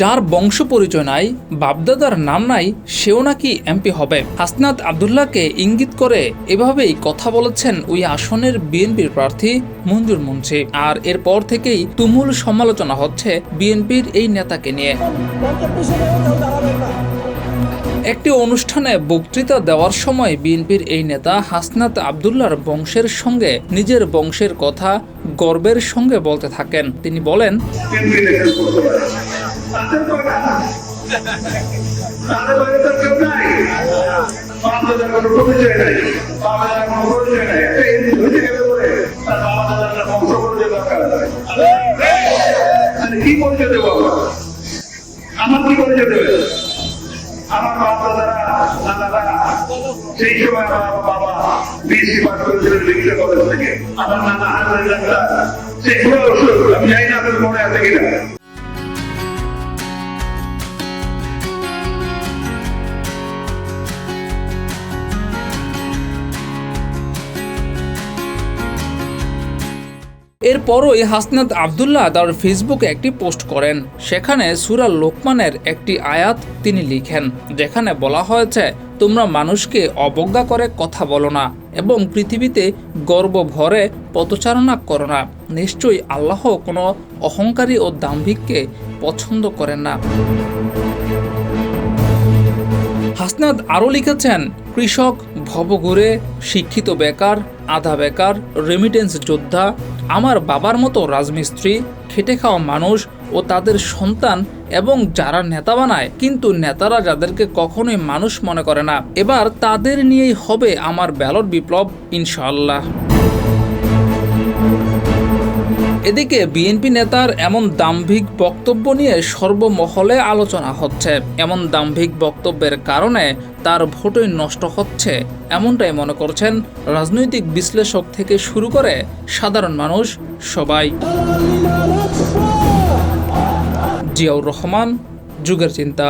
যার বংশ পরিচয় নাই, বাপদাদার নাম নাই, সেও নাকি এমপি হবে। হাসনাত আবদুল্লাহকে ইঙ্গিত করে এভাবেই কথা বলেছেন ওই আসনের বিএনপির প্রার্থী মঞ্জুর মুন্সি। আর এরপর থেকেই তুমুল সমালোচনা হচ্ছে বিএনপির এই নেতাকে নিয়ে। একটি অনুষ্ঠানে বক্তৃতা দেওয়ার সময় বিএনপির এই নেতা হাসনাত আবদুল্লার বংশের সঙ্গে নিজের বংশের কথা গর্বের সঙ্গে বলতে থাকেন তিনি বলেন, আমরা? কি আমার বাবা দাদারা দাদারা সেই সময় আমার বাবা বিএসসি পাস করেছিলেন মেডিকেল কলেজ থেকে আমার নানা হাজার ডাক্তার সময় আমি জানি না আপনার মনে আছে কিনা। এরপরই হাসনাত আবদুল্লাহ তার ফেসবুকে একটি পোস্ট করেন। সেখানে সুরা লোকমানের একটি আয়াত তিনি লিখেন, যেখানে বলা হয়েছে, তোমরা মানুষকে অবজ্ঞা করে কথা বলো না এবং পৃথিবীতে গর্ব ভরে পদচারণা করো না। নিশ্চয়ই আল্লাহ কোনো অহংকারী ও দাম্ভিককে পছন্দ করেন না। হাসনাদ আরও লিখেছেন, কৃষক, ভবঘুরে, শিক্ষিত বেকার, আধা বেকার রেমিটেন্স যোদ্ধা আমার বাবার মতো রাজমিস্ত্রি, খেটে খাওয়া মানুষ ও তাদের সন্তান এবং যারা নেতা বানায়, কিন্তু নেতারা যাদেরকে কখনোই মানুষ মনে করে না। এবার তাদের নিয়েই হবে আমার ব্যালট বিপ্লব, ইনশাআল্লাহ। এদিকে বিএনপি নেতার এমন দাম্ভিক বক্তব্য নিয়ে সর্বমহলে আলোচনা হচ্ছে। এমন দাম্ভিক বক্তব্যের কারণে তার ভোটই নষ্ট হচ্ছে, এমনটাই মনে করছেন রাজনৈতিক বিশ্লেষক থেকে শুরু করে সাধারণ মানুষ সবাই। জিয়াউর রহমান, যুগের চিন্তা।